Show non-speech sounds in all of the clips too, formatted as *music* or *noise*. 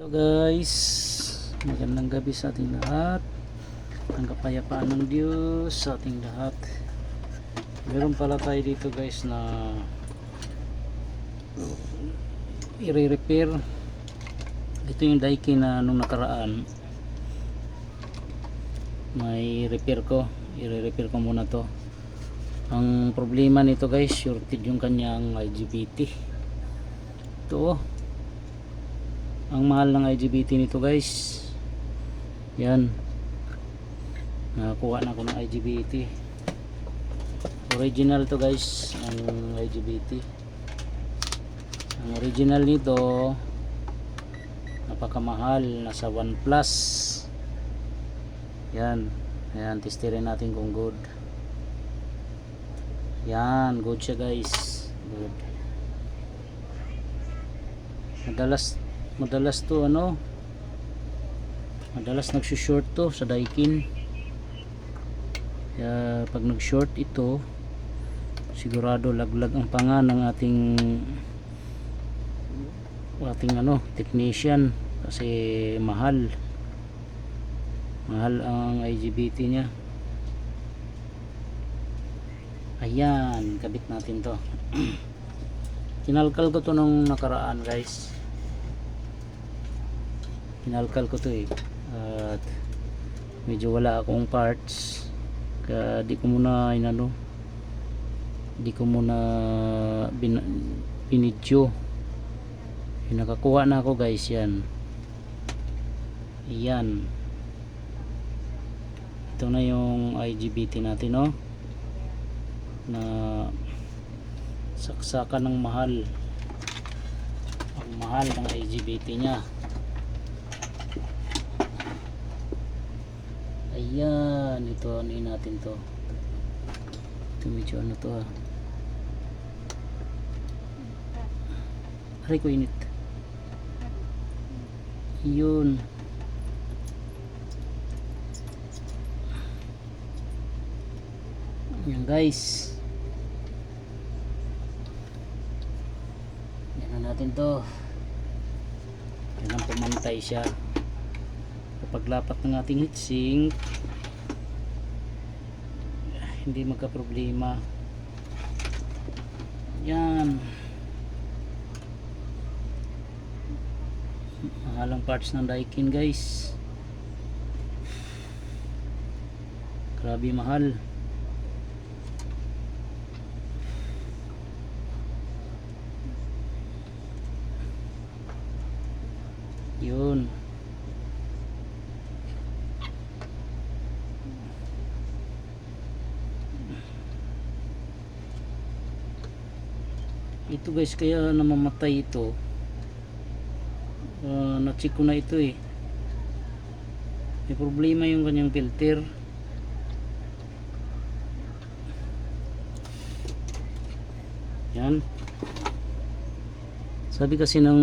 Hello guys, magandang gabi sa ating lahat. Ang kapayapaan ng Diyos sa ating lahat. Meron pala tayo dito guys na i-repair. Ito yung daikin na nung nakaraan. May repair ko. I-repair ko muna to. Ang problema nito guys, shorted yung kanyang IGBT. Ito oh ang mahal ng IGBT nito guys. Yan. Nakakuha na ako ng IGBT original to guys ang IGBT ang original nito napakamahal nasa 1 plus yan. Ayan testirin natin kung good. Yan good siya guys. Good. Madalas madalas to ano? Madalas nagsushort to sa daikin. Kaya pag nag-short ito sigurado laglag ang panga ng ating ating ano technician. Kasi mahal. Mahal ang IGBT niya. Ayan kabit natin to. *clears throat* Kinalkal ko to nung nakaraan guys kinalkal ko to eh. At medyo wala akong parts. Kaya di ko muna inano di ko muna bin, binidyo. Eh, nakakuha na ako guys yan. Yan ito na yung IGBT natin no na saksakan ng mahal. Ang mahal ng IGBT nya Ayan, ito yun natin to. Ito medyo ano to ah. Aray ko init. Yun. Yan guys. Yan na natin to. Yan ang pumantay siya paglapat ng ating heatsink. Hindi magka problema yan. Mahalang parts ng Daikin guys. Grabe mahal. Yun ito guys kaya namamatay ito. Uh, na-check ko na ito eh. May problema yung kanyang filter. Yan. Sabi kasi ng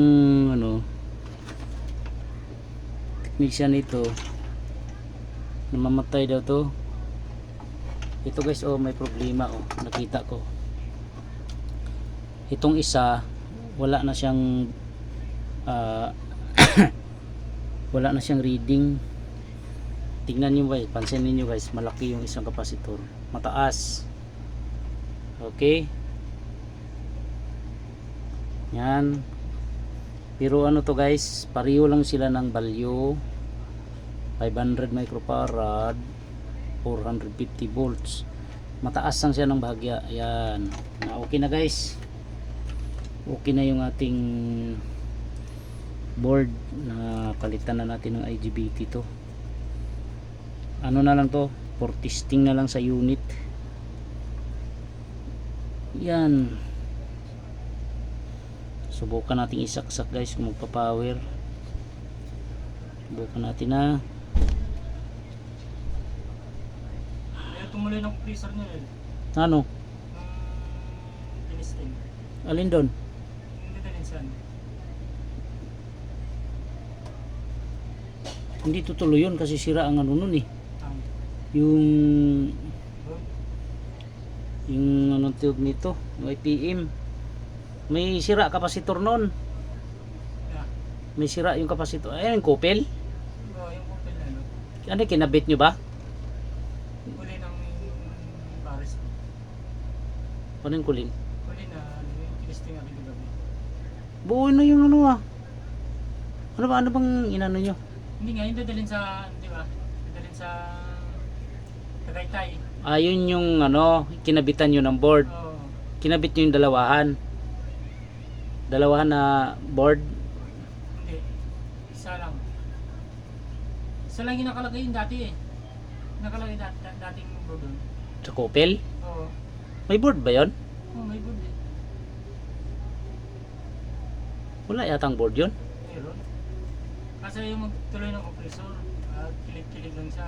ano technician ito namamatay daw to. Ito guys oh may problema oh. Nakita ko itong isa wala na siyang ah, *coughs* wala na siyang reading. Tingnan niyo guys. Pansinin niyo guys. Malaki yung isang kapasitor. Mataas. Okay? Yan. Pero ano to guys? Pariyo lang sila ng value 500 microfarad. 450 volts. Mataas lang siya ng bahagya. Yan. Okay na guys okay na yung ating board. Na palitan na natin ng IGBT to ano na lang to? For testing na lang sa unit. Yan. Subukan natin isaksak guys kung magpa-power. Subukan natin na tumuloy ng freezer niya eh. ano? Inistin. alin doon minsan. hindi tutuloy yun kasi sira ang ano nun eh Ang yung oh, yung anong tawag nito yung IPM may sira kapasitor nun yeah. May sira yung kapasito. Ayun, yung kupel. Oo, yung na ano. Ano, kinabit nyo ba? Huli ng Paris ko. Ano yung kulin? Huli na, ano yung tinisting ako yung gabi. Buo na yung ano ah. Ano ba, ano bang inano nyo? Hindi nga, yung dadalhin sa, di ba? Dadalhin sa Tagaytay. Ah, yung ano, kinabitan nyo ng board. Oo. Kinabit nyo yung dalawahan. Dalawahan na board. Hindi. Isa lang. Isa lang yung nakalagay yung dati eh. Nakalagay dati, dating board doon. Sa kupel. Oo. May board ba yon? Oo, may board eh. Wala yatang board yun. Meron. Kasi yung magtuloy ng compressor, uh, kilig-kilig lang siya.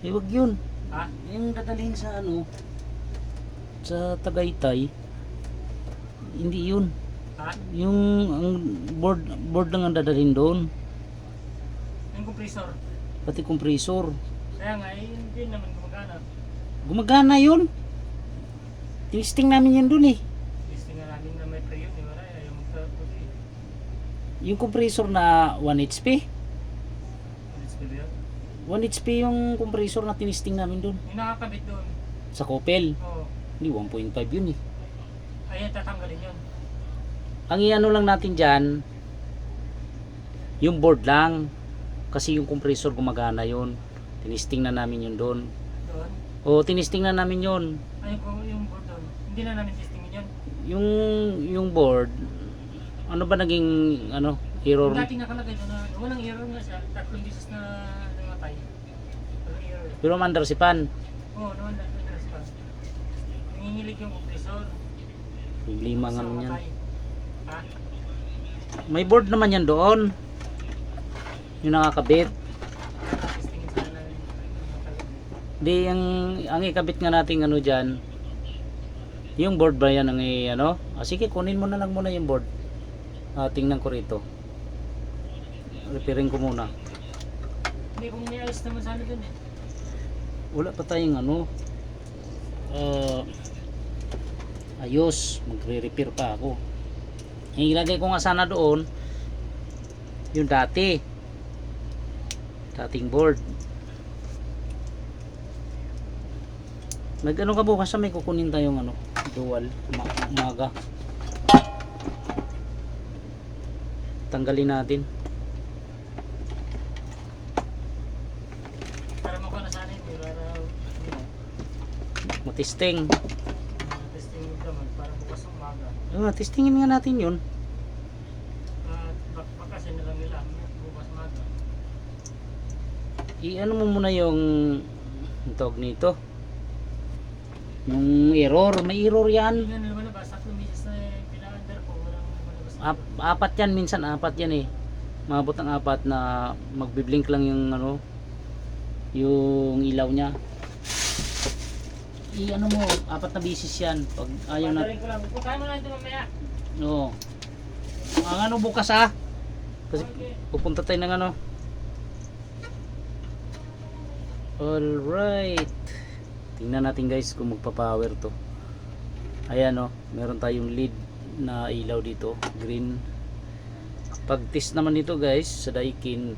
Eh, wag yun. Ha? Yung dadalhin sa ano, sa Tagaytay, hindi yun. Ha? Yung ang board board lang ang dadalhin doon, Yung compressor. pati compressor. Kaya nga, eh, hindi naman gumagana. Gumagana yun. Testing namin yan doon eh. Testing nga namin na may pre yun, di ba? Ayaw magkaputi. Yung compressor na 1 HP. Let's go yun. 1 HP yung compressor na tinisting namin doon. Yung nakakabit doon. Sa Coppel. Oo. Hindi 1.5 yun eh. Ayan, tatanggalin yun. Ang iano lang natin dyan, yung board lang. Kasi yung compressor gumagana yun. Tinisting na namin yun doon. Doon. O, tinisting na namin yun. Ayun ko yung board doon. Hindi na namin testingin yun. Yung, yung board, ano ba naging, ano, error? Yung dating nakalagay doon na walang error nga siya. Tatlong beses na namatay. Walang error. Pero mandar si Pan. Oo, naman na pa. Nangingilig yung compressor. Problema nga nun yan. matay. Ha? May board naman yan doon. Yung nakakabit. Testingin sana namin. Di, ang, ang ikabit nga natin ano dyan, yung board ba yan ang i, ano? Ah, sige, kunin mo na lang muna yung board. Ah, tingnan ko rito. Repairing ko muna. Hindi, kung may ayos naman sana doon eh. Wala pa tayong ano. ah, ayos, magre-repair pa ako. Yung ilagay ko nga sana doon, yung dati. Dating board. Nag ano ka bukas sa may kukunin tayong ano, dual, ma- umaga. Tanggalin natin. Para mo ka na sana yun. eh, Para, you know, Matisting. uh, testing mo naman. Para bukas ng umaga. Ah, testingin nga natin yun. Bak bakasin na lang nila. Bukas umaga. i-ano mo muna yung tawag nito yung error may error yan nga nila malabas. Tatlong beses na eh, pina-under ko. Walang malabas. na Ap- apat yan minsan apat yan eh. Maabot ng apat na magbiblink lang yung ano yung ilaw niya. I-ano mo apat na bisis yan. Pag ayaw na. Puntahan mo lang. Ito mamaya. oo. Ang ano bukas ah. Kasi pupunta tayo ng ano. Alright. Tingnan natin guys kung magpa-power to. Ayan o meron tayong lead na ilaw dito green. Pag test naman dito guys sa daikin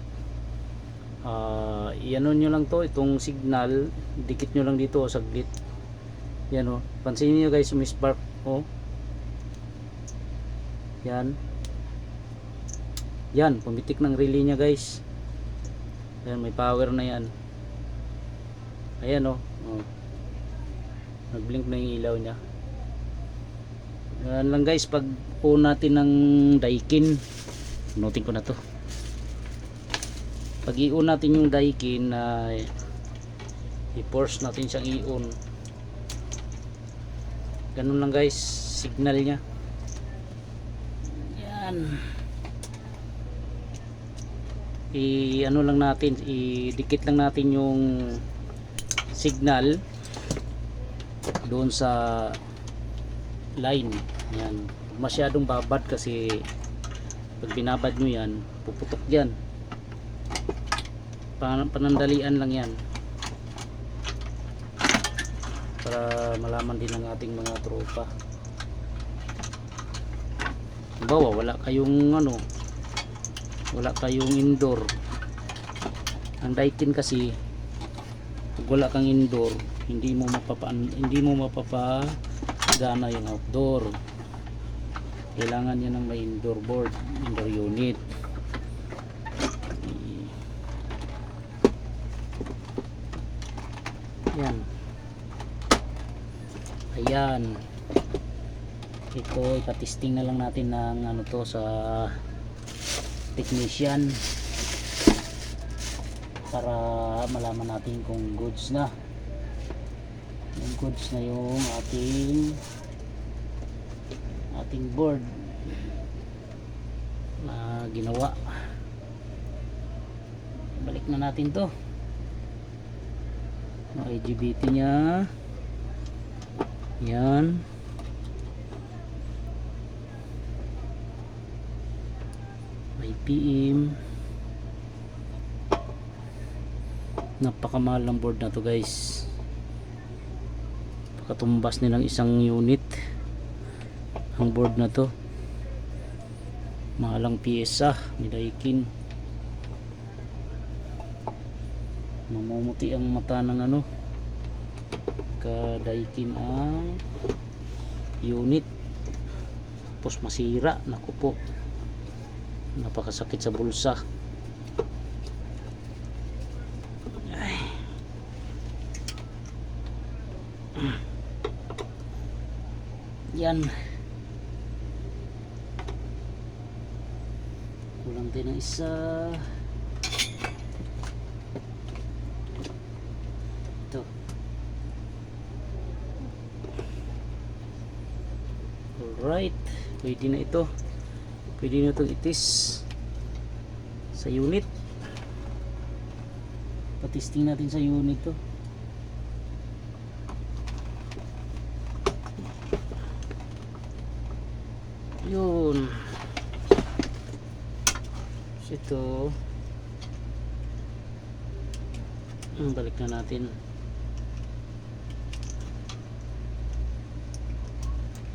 ah iano nyo lang to itong signal dikit nyo lang dito o saglit. Yan o pansinin nyo guys may spark o yan. Yan pumitik ng relay nya guys. Yan may power na yan. Ayan o oh. nag blink na yung ilaw nya yan lang guys pag on natin ng daikin noting ko na to. Pag i-on natin yung daikin na i-force natin siyang i-on ganun lang guys signal nya yan. I ano lang natin idikit lang natin yung signal doon sa line. Yan. Masyadong babad kasi pag binabad nyo yan puputok yan. Pan- panandalian lang yan. Para malaman din ng ating mga tropa. Halimbawa, wala kayong ano, wala kayong indoor. Ang daikin kasi, pag wala kang indoor, hindi mo mapapa hindi mo mapapagana yung outdoor. Kailangan niya ng may indoor board, indoor unit. Yan. Ayan. Ito, ipatisting na lang natin ng ano to sa technician para malaman natin kung goods na goods na yung ating ating board na ginawa. Balik na natin to. Ang IGBT nya yan. IPM napakamahal ng board na to guys pakatumbas nilang isang unit. Ang board na to. Mahalang pyesa nilaikin mamumuti ang mata ng ano. Kadaikin ang unit. Tapos masira. Naku po. Napakasakit sa bulsa Ay. Yan kulang din ng isa. Ito. Alright. Pwede na ito. Pwede na itong itis. Sa unit. Patisting natin sa unit to yun So, ito Hmm, balik na natin.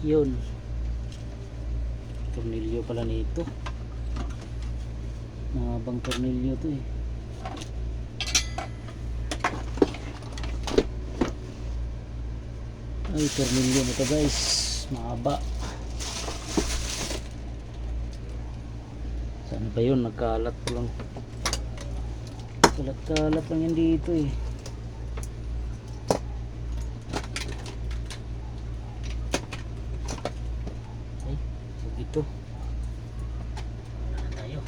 Yun. Tornilyo pala nito. Mahabang tornilyo to eh. Ay tornilyo nito guys. Mahaba saan ba yun nagkalat lang. Kalat kalat lang yan dito eh. Ay so ito. Wala tayo.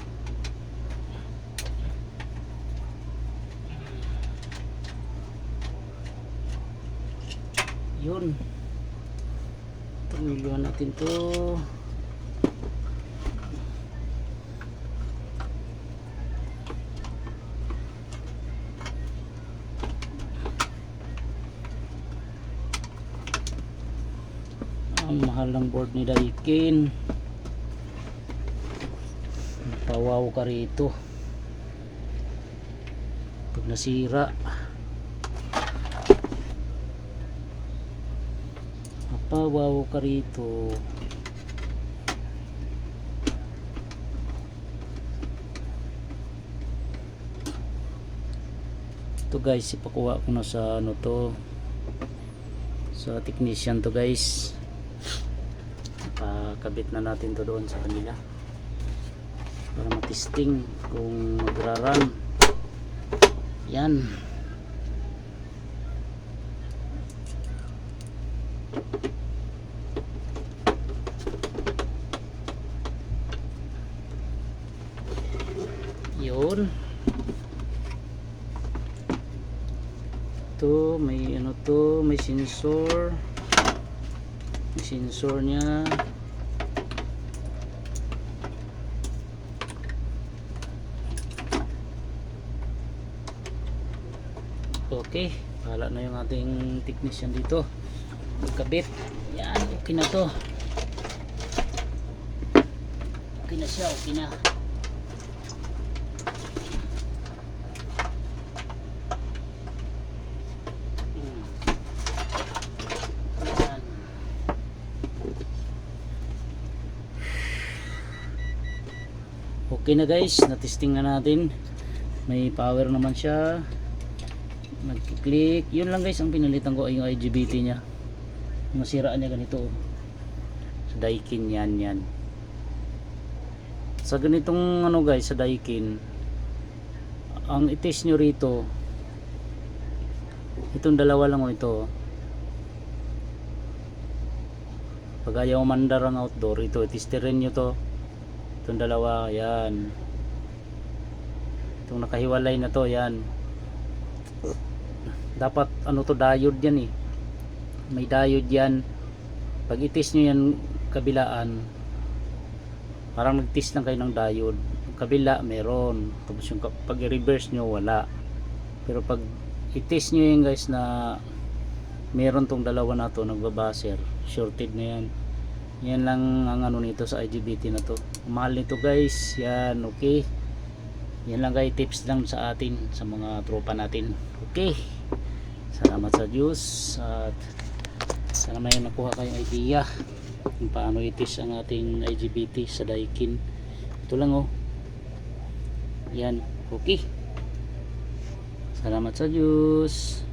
Yun. Tornilyohan natin to ang mahal ng board ni Daikin. Pawaw ka rito. Pag nasira. Pawaw ka rito. Ito guys ipakuha ko na sa ano to. Sa technician to guys pakabit na natin to doon sa kanila. Para matisting kung magraran yan. Yun. To may ano to may sensor. May sensor niya okay bahala na yung ating technician dito. Magkabit. Yan okay na to. Okay na siya okay na. Hmm. Okay na guys na-testing na natin. May power naman siya nag-click yun lang guys ang pinalitan ko ay yung IGBT nya masira niya. Ganito oh. sa Daikin yan yan. Sa ganitong ano guys sa Daikin ang itis nyo rito itong dalawa lang oh ito oh. pag ayaw mandar ang outdoor ito testerin nyo to. Itong dalawa yan. Itong nakahiwalay na to yan dapat ano to diode yan eh. May diode yan. Pag itis nyo yan kabilaan parang nagtis lang kayo ng diode kabila meron. Tapos yung pag i-reverse nyo wala. Pero pag itis nyo yan guys na meron tong dalawa na to nagbabaser shorted na yan. Yan lang ang ano nito sa IGBT na to. Mahal nito guys. Yan okay. Yan lang guys tips lang sa atin sa mga tropa natin. Okay salamat sa Diyos at sana may nakuha kayong idea kung paano itis ang ating IGBT sa Daikin. Ito lang oh. Yan. Okay. Salamat sa Diyos